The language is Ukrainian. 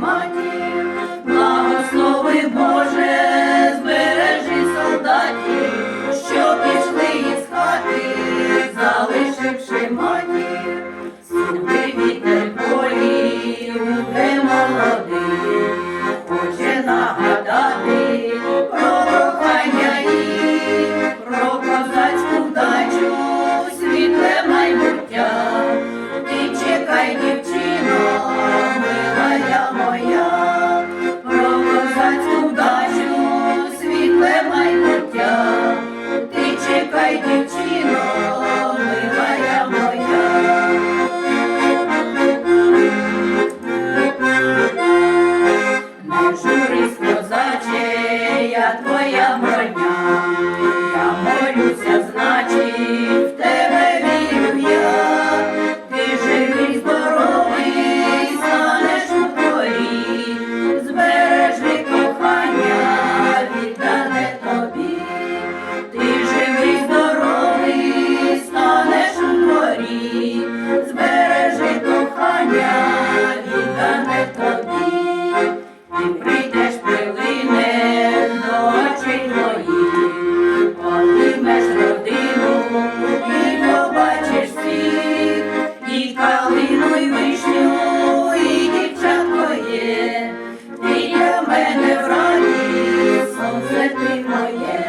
money. Юрист козаче, я твоя моя. й вишню, і дівчатко є, мене в раді, сонце ти моє.